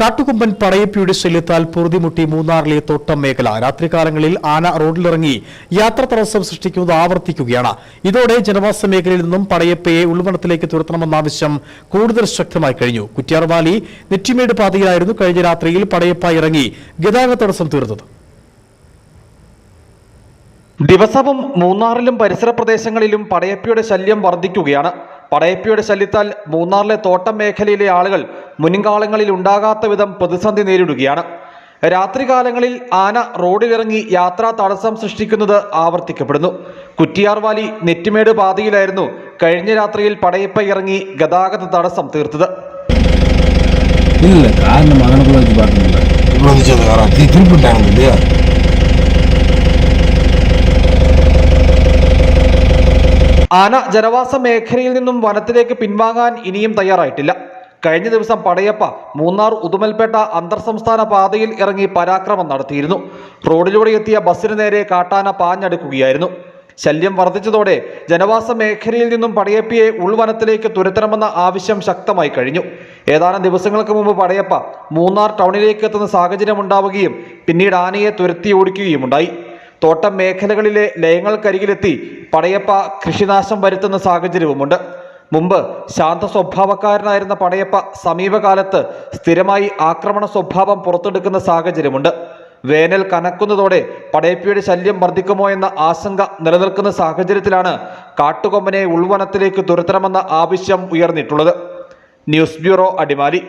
കാട്ടുകൊമ്പൻ പടയപ്പിയുടെ ശല്യത്താൽ പൊറുതിമുട്ടി മൂന്നാറിലെ തോട്ടം മേഖല രാത്രികാലങ്ങളിൽ ആന റോഡിലിറങ്ങി യാത്ര തടസ്സം സൃഷ്ടിക്കുന്നത് ആവർത്തിക്കുകയാണ്. ഇതോടെ ജനവാസ മേഖലയിൽ നിന്നും പടയപ്പയെ ഉൾവനത്തിലേക്ക് തുരത്തണമെന്ന ആവശ്യം കൂടുതൽ ശക്തമായി കഴിഞ്ഞു. കുറ്റ്യാർവാലി നെറ്റിമേട് പാതയിലായിരുന്നു കഴിഞ്ഞ രാത്രിയിൽ പടയപ്പ ഇറങ്ങി ഗതാഗത തടസ്സം തീർത്തത്. ദിവസവും മൂന്നാറിലും പരിസര പ്രദേശങ്ങളിലും പടയപ്പയുടെ ശല്യം വർദ്ധിക്കുകയാണ്. പടയപ്പിയുടെ ശല്യത്താൽ മൂന്നാറിലെ തോട്ടം മേഖലയിലെ ആളുകൾ മുൻകാലങ്ങളിൽ ഉണ്ടാകാത്ത വിധം പ്രതിസന്ധി നേരിടുകയാണ്. രാത്രികാലങ്ങളിൽ ആന റോഡിലിറങ്ങി യാത്രാ തടസ്സം സൃഷ്ടിക്കുന്നത് ആവർത്തിക്കപ്പെടുന്നു. കുറ്റിയാർവാലി നെറ്റിമേട് പാതയിലായിരുന്നു കഴിഞ്ഞ രാത്രിയിൽ പടയപ്പ ഇറങ്ങി ഗതാഗത തടസ്സം തീർത്തത്. ഇല്ല കാരണം ആന ജനവാസ മേഖലയിൽ നിന്നും വനത്തിലേക്ക് പിൻവാങ്ങാൻ ഇനിയും തയ്യാറായിട്ടില്ല. കഴിഞ്ഞ ദിവസം പടയപ്പ മൂന്നാർ ഉദുമൽപേട്ട അന്തർ സംസ്ഥാന പാതയിൽ ഇറങ്ങി പരാക്രമം നടത്തിയിരുന്നു. റോഡിലൂടെ എത്തിയ ബസ്സിന് നേരെ കാട്ടാന പാഞ്ഞടുക്കുകയായിരുന്നു. ശല്യം വർദ്ധിച്ചതോടെ ജനവാസ മേഖലയിൽ നിന്നും പടയപ്പിയെ ഉൾവനത്തിലേക്ക് തുരത്തണമെന്ന ആവശ്യം ശക്തമായി കഴിഞ്ഞു. ഏതാനും ദിവസങ്ങൾക്ക് മുമ്പ് പടയപ്പ മൂന്നാർ ടൗണിലേക്ക് എത്തുന്ന സാഹചര്യമുണ്ടാവുകയും പിന്നീട് ആനയെ തുരത്തി ഓടിക്കുകയുമുണ്ടായി. തോട്ടം മേഖലകളിലെ ലയങ്ങൾക്കരികിലെത്തി പടയപ്പ കൃഷിനാശം വരുത്തുന്ന സാഹചര്യവുമുണ്ട്. മുമ്പ് ശാന്ത സ്വഭാവക്കാരനായിരുന്ന പടയപ്പ സമീപകാലത്ത് സ്ഥിരമായി ആക്രമണ സ്വഭാവം പുറത്തെടുക്കുന്ന സാഹചര്യമുണ്ട്. വേനൽ കനക്കുന്നതോടെ പടയപ്പയുടെ ശല്യം വർദ്ധിക്കുമോ എന്ന ആശങ്ക നിലനിൽക്കുന്ന സാഹചര്യത്തിലാണ് കാട്ടുകൊമ്പനെ ഉൾവനത്തിലേക്ക് തുരത്തണമെന്ന ആവശ്യം ഉയർന്നിട്ടുള്ളത്. News bureau Adimali.